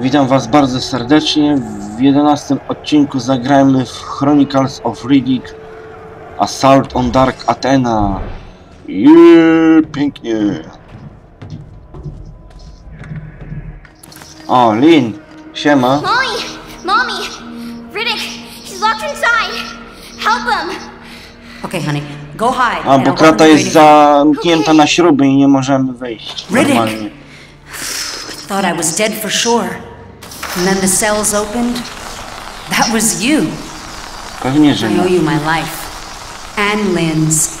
Witam Was bardzo serdecznie. W 11 odcinku zagrajmy w Chronicles of Riddick Assault on Dark Athena. Jeee, pięknie. O, Lin, siema. Molly! Mommy! Riddick! He's locked inside! Help him! Okay, honey, go hide. A, bo krata jest zamknięta na śruby i nie możemy wyjść Riddick. normalnie. Thought I was dead for sure. And then the cells opened. That was you. Pewnie, że I owe you my life. And Lynn's.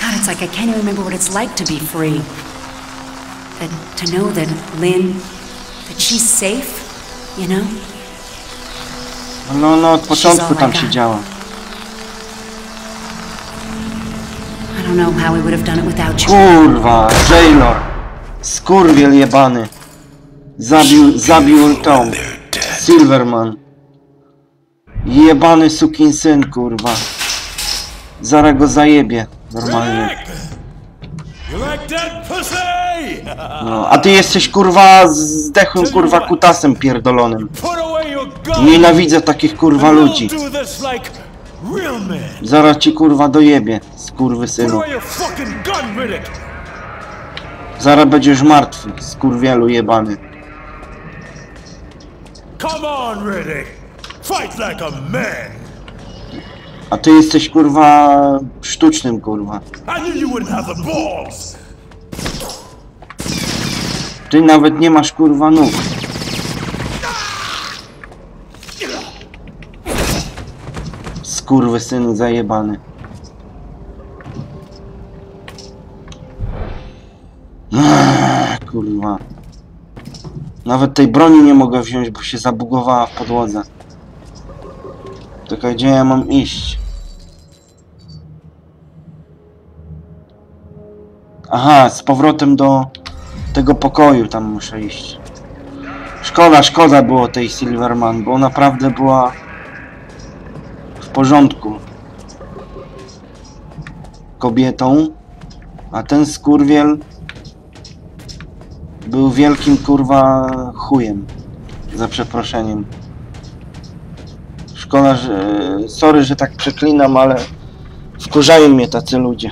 God, it's like I can't even remember what it's like to be free. That to know that Lynn, that she's safe, you know? No, no, od początku tam siedziała. I don't know how we would have done it without you. Kurwa, Jailor. Skurwiel jebany. Zabił, zabił tą. Silverman. Jebany sukinsyn, kurwa. Zaraz go zajebie. Normalnie. No, a ty jesteś kurwa zdechłym kurwa kutasem pierdolonym. Nienawidzę takich kurwa ludzi. Zaraz ci kurwa dojebie, skurwy Put synu. away your fucking gun, Riddick. Zaraz będziesz martwy, skurwielu jebany. Come on, Riddick. Fight like a man. A ty jesteś kurwa sztucznym kurwa. I knew you wouldn't have the balls. Ty nawet nie masz kurwa nóg. Skurwy synu zajebany. Kurwa. Nawet tej broni nie mogę wziąć, bo się zabugowała w podłodze. Czekaj, gdzie ja mam iść? Aha, z powrotem do tego pokoju tam muszę iść. Szkoda, szkoda było tej Silverman, bo naprawdę była w porządku kobietą, a ten skurwiel był wielkim kurwa chujem, za przeproszeniem. Szkoda, że... Sorry, że tak przeklinam, ale wkurzają mnie tacy ludzie.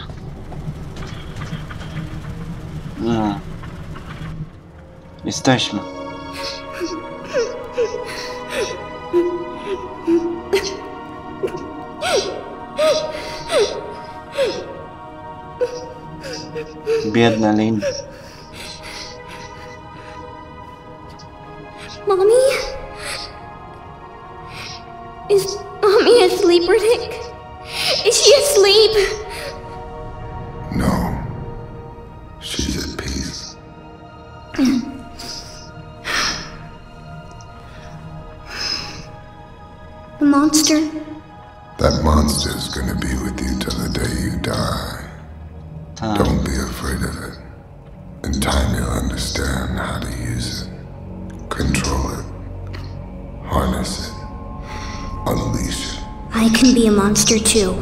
No. Jesteśmy. Biedna Lin. Asleep, Riddick? Is she asleep? No. She's at peace. The monster? That monster's gonna be with you till the day you monster too.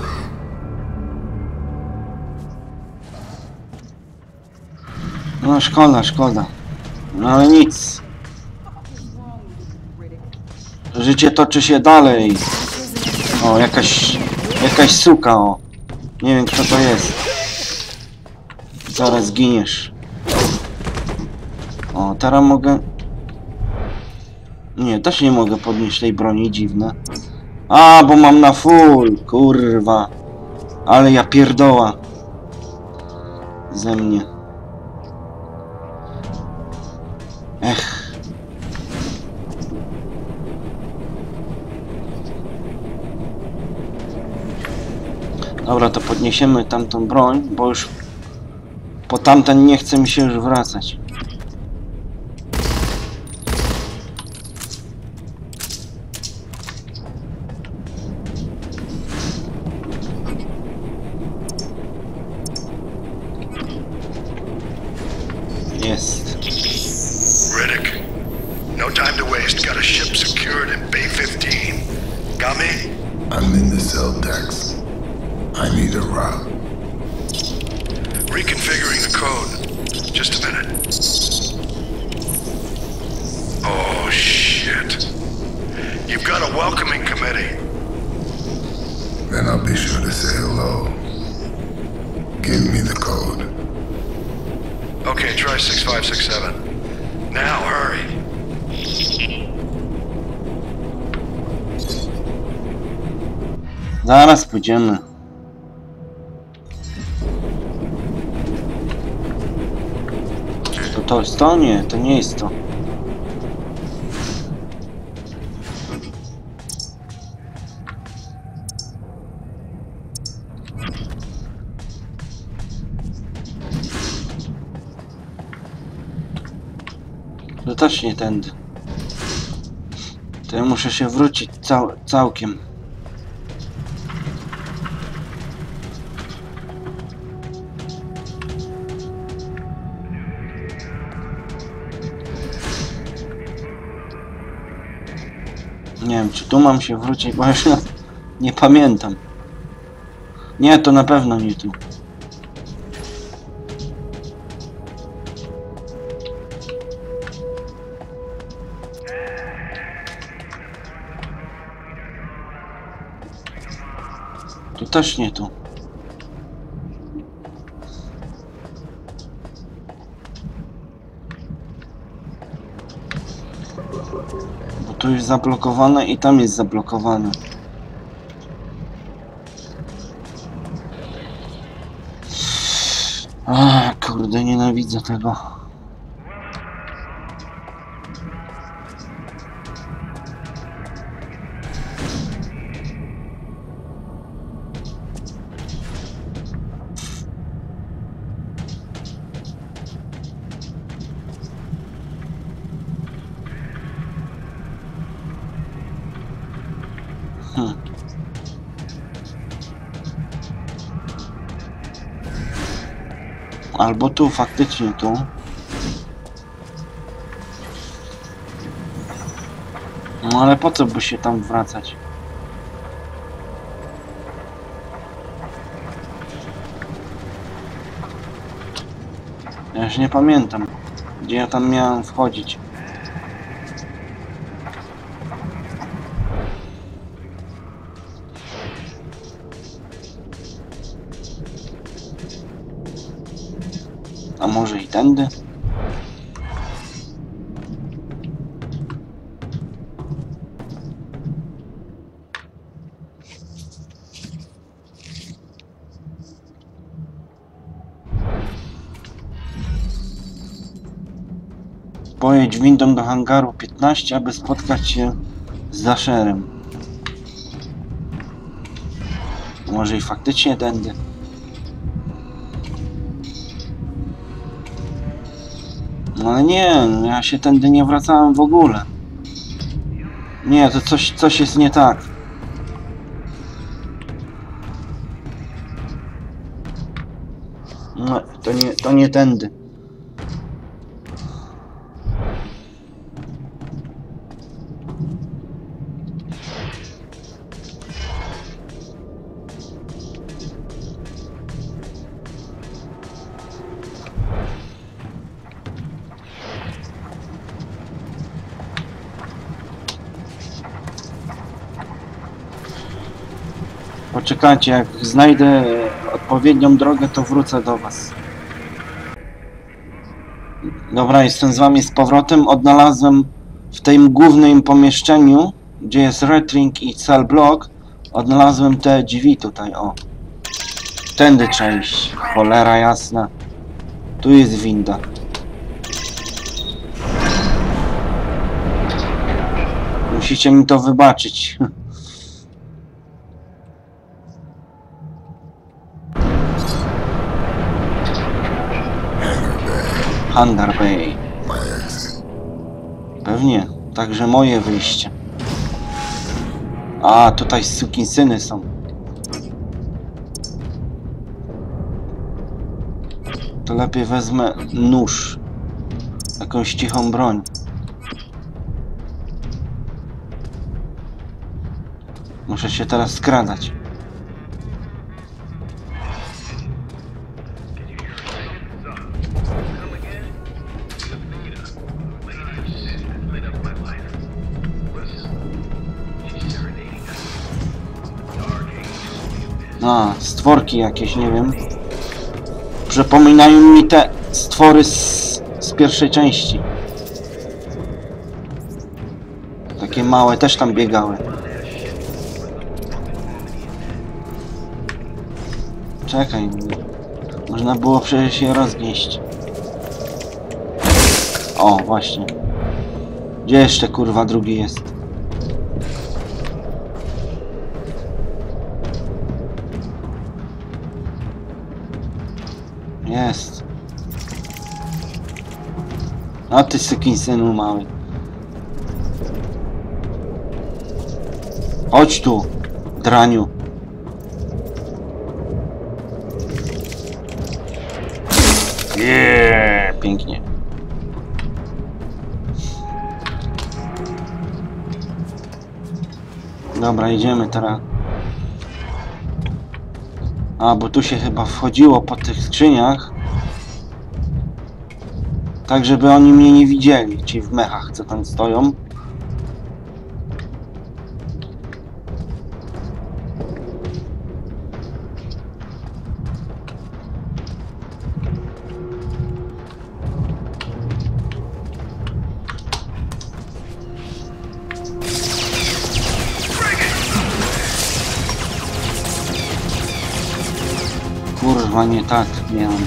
No szkoda, szkoda. No ale nic. Życie toczy się dalej. O, jakaś... Jakaś suka, o. Nie wiem kto to jest. Zaraz zginiesz. O, teraz mogę... Nie, też nie mogę podnieść tej broni, dziwne. A, bo mam na full, kurwa. Ale ja pierdoła. Ze mnie. Ech. Dobra, to podniesiemy tamtą broń, bo już po tamten nie chce mi się już wracać. Jest. Riddick, no time to waste. Got a ship secured in Bay 15. Got me? I'm in the cell decks. I need a route. Reconfiguring the code. Just a minute. Oh, shit. You've got a welcoming committee. Then I'll be sure to say hello. Okay, try 6567. Now, hurry. Zaraz pójdziemy. To to jest to? Nie, to nie jest to. To też nie tędy. To ja muszę się wrócić cał całkiem. Nie wiem, czy tu mam się wrócić, bo już nie pamiętam. Nie, to na pewno nie tu. Tu też nie tu. Bo tu jest zablokowane i tam jest zablokowane. A, kurde, nienawidzę tego. Albo tu, faktycznie tu. No ale po co by się tam wracać? Ja już nie pamiętam, gdzie ja tam miałem wchodzić. Tędy? Pojedź windą do hangaru 15, aby spotkać się z Zasherem. Może i faktycznie tędy. Ale nie, ja się tędy nie wracałem w ogóle. Nie, to coś, coś jest nie tak. No, to nie, to nie tędy. Poczekajcie, jak znajdę odpowiednią drogę, to wrócę do was. Dobra, jestem z wami z powrotem. Odnalazłem w tym głównym pomieszczeniu, gdzie jest Retring i Cell Block, odnalazłem te drzwi tutaj, o. Tędy iść. Cholera jasna. Tu jest winda. Musicie mi to wybaczyć. Hangar Bay. Pewnie, także moje wyjście. A, tutaj sukinsyny są. To lepiej wezmę nóż. Jakąś cichą broń. Muszę się teraz skradać. A, stworki jakieś, nie wiem. Przypominają mi te stwory z, z pierwszej części. Takie małe też tam biegały. Czekaj. Można było przecież je roznieść. O, właśnie. Gdzie jeszcze kurwa drugi jest? Jest. A ty synu mały. Chodź tu, draniu. Jeee, pięknie. Dobra, idziemy teraz. A, bo tu się chyba wchodziło po tych skrzyniach. Tak, żeby oni mnie nie widzieli, ci w mechach, co tam stoją. Kurwa, nie tak miałem.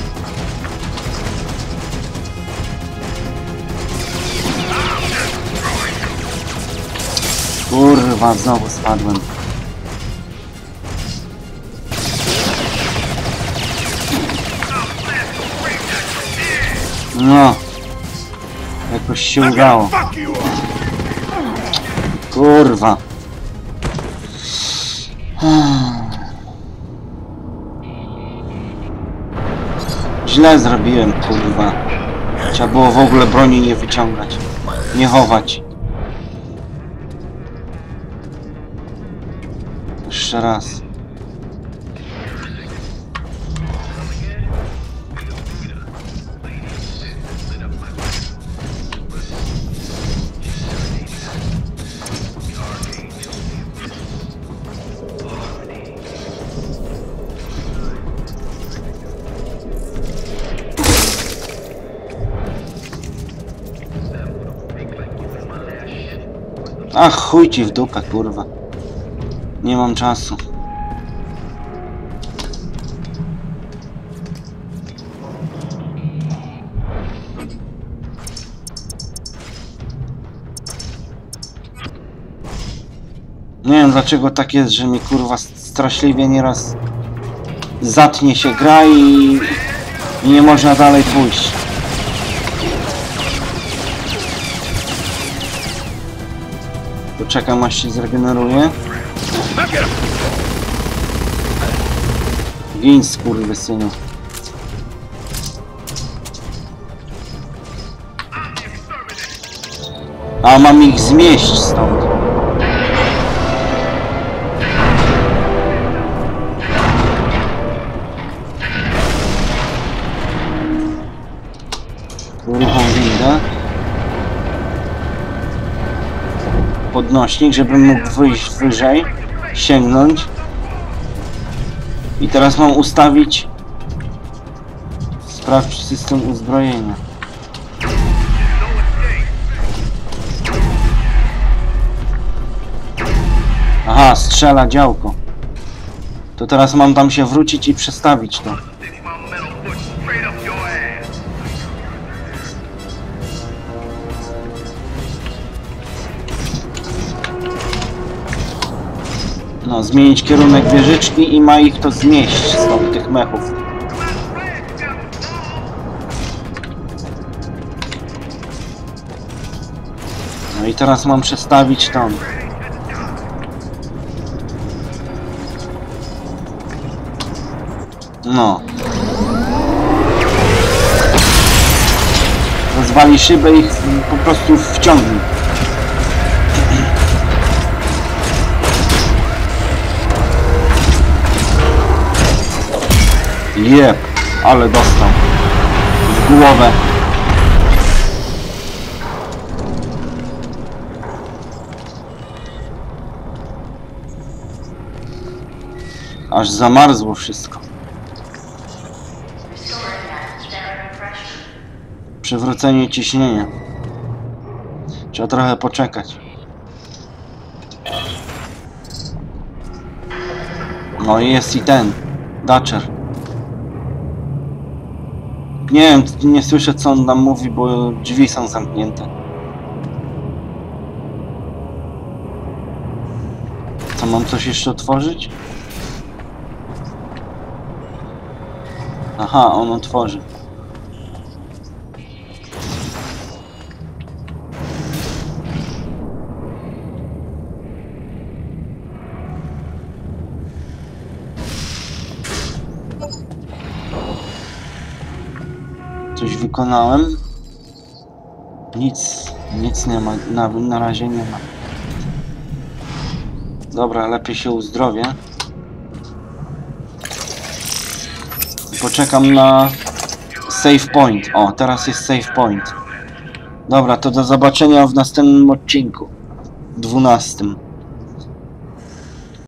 Kurwa, znowu spadłem. No. Jakoś się udało. Kurwa. Źle zrobiłem, kurwa. Trzeba było w ogóle broni nie wyciągać. Nie chować. Jeszcze raz. Ach, chuj ci w dupę, kurwa. Nie mam czasu. Nie wiem dlaczego tak jest, że mi kurwa straszliwie nieraz zatnie się gra i, i nie można dalej pójść. Poczekam aż się zregeneruje. Gin skurwysynu. A mam ich zmieść stąd. Uruchom windę. Podnośnik, żebym mógł wyjść wyżej, sięgnąć. I teraz mam ustawić Sprawdź system uzbrojenia. Aha, strzela działko. To teraz mam tam się wrócić i przestawić to. No, zmienić kierunek wieżyczki i ma ich to zmieść stąd, tych mechów. No i teraz mam przestawić tam. No. Rozwali szybę ich po prostu wciągnie. Jep, ale dostał. W głowę. Aż zamarzło wszystko. Przywrócenie ciśnienia. Trzeba trochę poczekać. No i jest i ten. Dacher. Nie wiem, nie słyszę co on nam mówi, bo drzwi są zamknięte. Co, mam coś jeszcze otworzyć? Aha, on otworzy. Coś wykonałem? Nic, nic nie ma, na, na razie nie ma. Dobra, lepiej się uzdrowię. Poczekam na save point. O, teraz jest save point. Dobra, to do zobaczenia w następnym odcinku. 12.